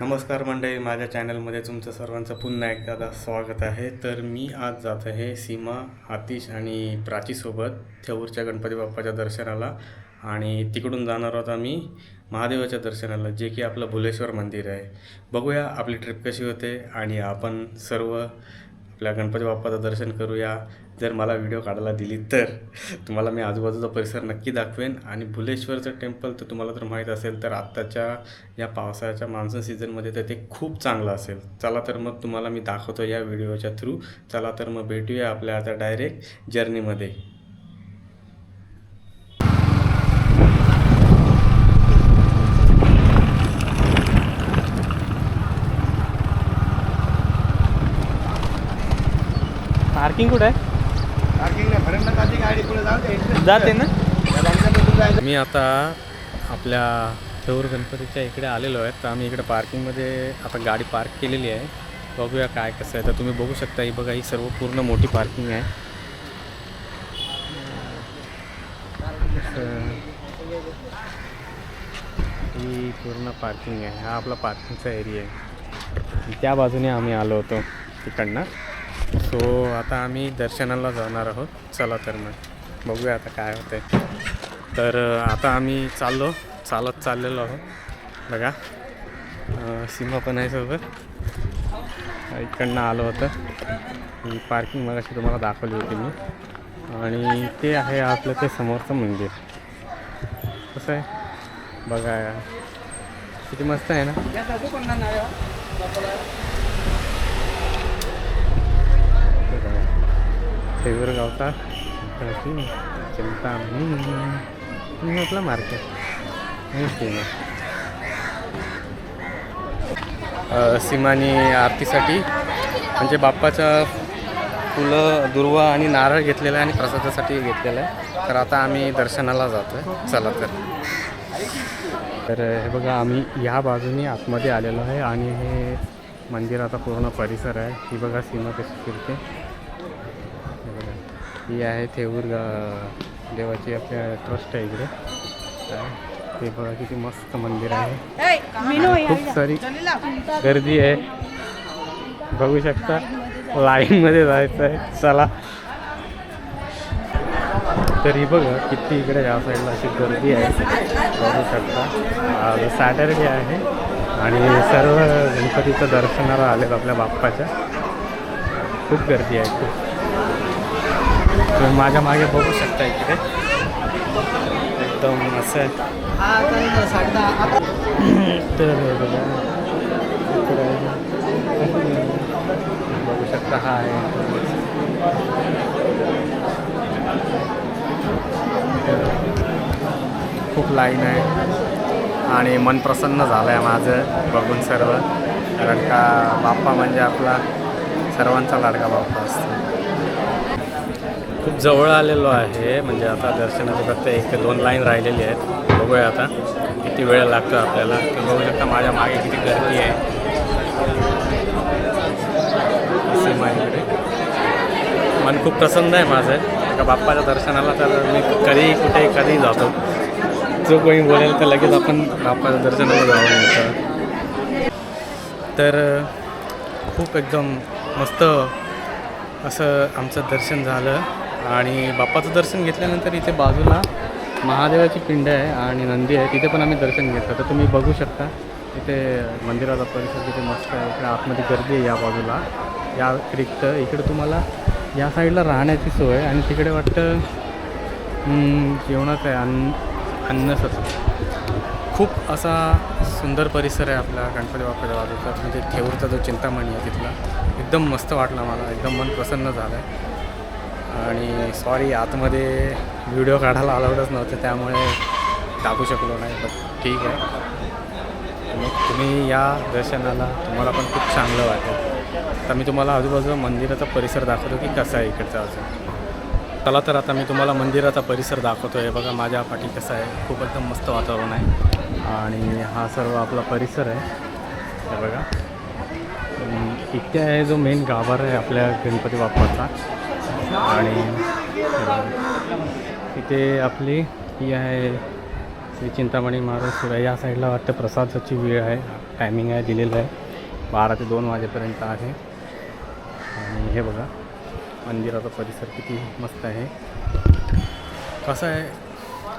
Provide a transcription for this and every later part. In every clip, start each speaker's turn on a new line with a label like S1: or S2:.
S1: नमस्कार मंडळी माझ्या चॅनलमध्ये तुमचं सर्वांचं पुन्हा एकदा स्वागत आहे. तर मी आज जात आहे सीमा आतिश आणि प्राचीसोबत थेऊरच्या गणपती बाप्पाच्या दर्शनाला. आणि तिकडून जाणार आहोत आम्ही महादेवाच्या दर्शनाला जे की आपलं भुलेश्वर मंदिर आहे. बघूया आपली ट्रिप कशी होते आणि आपण सर्व आपल्या गणपती बाप्पाचं दर्शन करूया. जर मला व्हिडिओ काढायला दिली तर. तुम्हाला मी आजूबाजूचा परिसर नक्की दाखवेन. आणि भुलेश्वरचं टेम्पल तर तुम्हाला तर माहीत असेल तर आत्ताच्या या पावसाळ्याच्या मान्सून सीझनमध्ये तर ते खूप चांगलं असेल. चला तर मग तुम्हाला मी दाखवतो या व्हिडिओच्या थ्रू चला तर मग भेटूया आपल्या आता डायरेक्ट जर्नीमध्ये
S2: पार्किंग कुठं आहे? जाते ना?
S1: मी आता आपल्या थेऊर गणपतीच्या इकडे आलेलो आहे तर आम्ही इकडे पार्किंगमध्ये आता गाडी पार्क केलेली आहे. बघूया काय कसं आहे. तर तुम्ही बघू शकता ही बघा ही सर्व पूर्ण मोठी पार्किंग आहे. ही पूर्ण पार्किंग आहे. हा आपला पार्किंगचा एरिया आहे. त्या बाजूने आम्ही आलो होतो तिकडनं सो आता आम्ही दर्शनाला जाणार आहोत. चला तर मग. बघूया आता काय होतं तर आता आम्ही चाललो चालत चाललेलो आहोत. बघा. अ, सीमा पण आहे सोबत. इकडनं आलो होतं ही पार्किंग मगाशी तुम्हाला दाखवली होती मी. आणि ते आहे आपलं ते समोरचं मंदिर. कसं आहे? बघा किती मस्त आहे ना ते बघा. थेऊर गावता चिंता मी म्हटलं मार्केट सीमा अ, सीमानी आरतीसाठी म्हणजे बाप्पाच्या फुलं दुर्वा आणि नारळ घेतलेला आहे आणि प्रसादासाठी घेतलेला आहे. तर आता आम्ही दर्शनाला जातो आहे चला तर. तर हे बघा आम्ही ह्या बाजूने आतमध्ये आलेलो आहे आणि हे मंदिराचा पूर्ण परिसर आहे. ही बघा सीमा कशी फिरते ही आहे थेऊर देवाची आपल्या ट्रस्ट आहे इकडे? हे बघा किती मस्त मंदिर आहे. खूप सारी गर्दी आहे. बघू शकता लाईनमध्ये जायचं आहे. चला. तरी बघा किती इकडे या साईडला अशी गर्दी आहे. बघू शकता. आज सॅटर्डे आहे. आणि सर्व गणपतीचं दर्शनाला आलेत आपल्या बाप्पाच्या. खूप गर्दी आहे. खूप. तुम्ही माझ्या मागे बघू शकता इकडे. एकदम असं तर बघा इकडे बघू शकता हा आहे. खूप लाईन आहे. आणि मन प्रसन्न झालं आहे माझं बघून सर्व. कारण का बाप्पा म्हणजे आपला सर्वांचा लाडका बाप्पा असतो. खूप जवळ आलेलो आहे. म्हणजे आता दर्शनाचे फक्त एक ते दोन लाईन राहिलेली आहेत. बघूया आता किती वेळ लागतो आपल्याला. तर बघू शकता माझ्या मागे किती गर्दी आहे. मन खूप प्रसन्न आहे माझं. एका बाप्पाच्या दर्शनाला तर मी कधीही कुठे कधीही जातो. जो कोणी बोलेल तर लगेच आपण बाप्पाच्या दर्शनाला जावं तर खूप एकदम मस्त असं आमचं दर्शन झालं. आणि बाप्पाचं दर्शन घेतल्यानंतर इथे बाजूला महादेवाची पिंड आहे आणि नंदी आहे. तिथे पण आम्ही दर्शन घेतलं. तर तुम्ही बघू शकता इथे मंदिराचा परिसर तिथे मस्त आहे. इकडे आतमध्ये गर्दी आहे या बाजूला. या व्यतिरिक्त इकडे तुम्हाला या साईडला राहण्याची सोय आहे. आणि तिकडे वाटतं जेवणाचं आहे. अन्न अन्नसत्र खूप असा सुंदर परिसर आहे आपला गणपती बाप्पाच्या बाजूचा. म्हणजे थेऊरचा जो चिंतामणी आहे तिथला. एकदम मस्त वाटला मला. एकदम मन प्रसन्न झालं आहे आणि सॉरी आतमध्ये व्हिडिओ काढायला अलाउडच नव्हतं त्यामुळे टाकू शकलो नाही बट ठीक आहे. मग तुम्ही या दर्शनाला तुम्हाला पण खूप चांगलं वाटेल. तर मी तुम्हाला आजूबाजूला मंदिराचा परिसर दाखवतो की कसा आहे इकडचा अजून. चला तर आता मी तुम्हाला मंदिराचा परिसर दाखवतो आहे बघा माझ्या पाठी कसं आहे. खूप एकदम मस्त वातावरण आहे. आणि हा सर्व आपला परिसर आहे. हे बघा. इथे आहे जो मेन गाभारा आहे आपल्या गणपती बाप्पाचा. आणि तिथे इथे आपली ही आहे श्री चिंतामणी महाराज सुरा या साईडला वाटतं प्रसादाची वेळ आहे. टायमिंग आहे दिलेलं आहे. बारा ते दोन वाजेपर्यंत आहे. आणि हे बघा मंदिराचा परिसर किती मस्त आहे. कसं आहे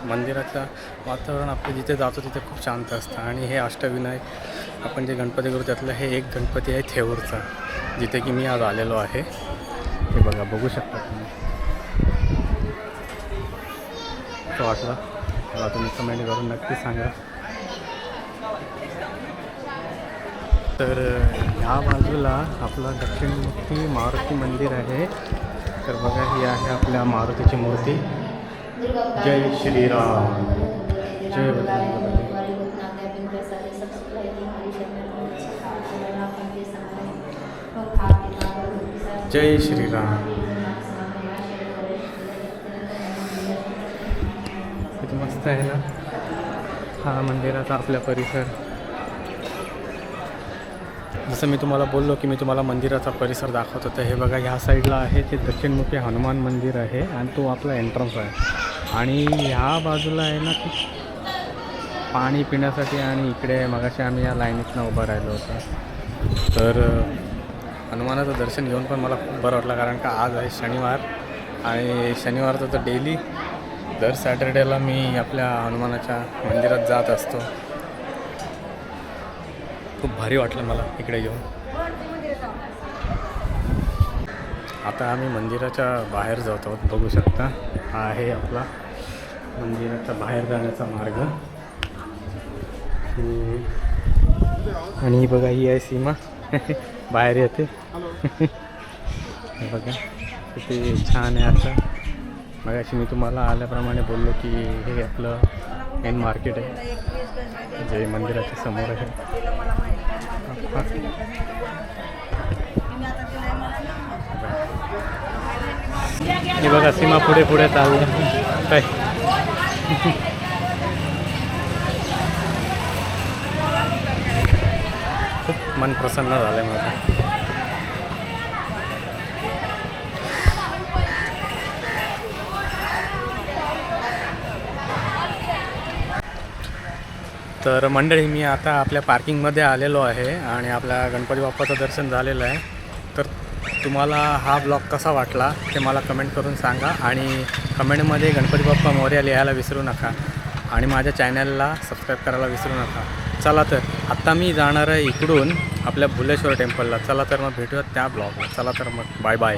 S1: मंदिराचं वातावरण आपलं जिथे जातो तिथे खूप शांत असतं. आणि हे अष्टविनायक आपण जे गणपती करू त्यातलं हे एक गणपती आहे थेऊरचा जिथे की मी आज आलेलो आहे. हे बघा बघू शकता तुम्ही. कसं वाटलं. मला तुम्ही कमेंट करून नक्की सांगा. तर ह्या बाजूला आपलं दक्षिणमुखी मारुती मंदिर आहे. तर बघा ही आहे आपल्या मारुतीची मूर्ती. जय श्रीराम. जय जय श्रीराम. किती मस्त आहे ना? हा मंदिराचा आपल्या परिसर. जसं मी तुम्हाला बोललो की मी तुम्हाला मंदिराचा परिसर दाखवतो तर हे बघा ह्या साईडला आहे ते दक्षिणमुखी हनुमान मंदिर आहे आणि तो आपला एंट्रन्स आहे. आणि ह्या बाजूला आहे ना की पाणी पिण्यासाठी आणि इकडे मगाशी आम्ही या लाईनीतनं उभं राहिलो होतो. तर हनुमानाचं दर्शन घेऊन पण मला खूप बरं वाटलं कारण का आज आहे शनिवार आणि शनिवारचं तर डेली दर सॅटर्डेला मी आपल्या हनुमानाच्या मंदिरात जात असतो. खूप भारी वाटलं मला इकडे येऊन. आता आम्ही मंदिराच्या बाहेर जात आहोत बघू शकता. हा आहे आपला मंदिराच्या बाहेर जाण्याचा मार्ग. आणि बघा ही आहे सीमा. बाहेर येते हे बघा किती छान आहे आता. मगाशी मी तुम्हाला आल्याप्रमाणे बोललो की हे आपलं मेन मार्केट आहे जे मंदिराच्या समोर आहे. हे बघा सीमा पुढे पुढे चाललं. काय? मन प्रसन्न झालं आहे माझं. तर मंडळी मी आता आपल्या पार्किंगमध्ये आलेलो आहे आणि आपल्या गणपती बाप्पाचं दर्शन झालेलं आहे. तर तुम्हाला हा ब्लॉग कसा वाटला ते मला कमेंट करून सांगा आणि कमेंटमध्ये गणपती बाप्पा मोर्या लिहायला विसरू नका आणि माझ्या चॅनलला सबस्क्राईब करायला विसरू नका. चला तर आत्ता मी जाणार आहे इकडून आपल्या भुलेश्वर टेम्पलला. चला तर मग भेटूयात त्या ब्लॉगला. चला तर मग बाय बाय.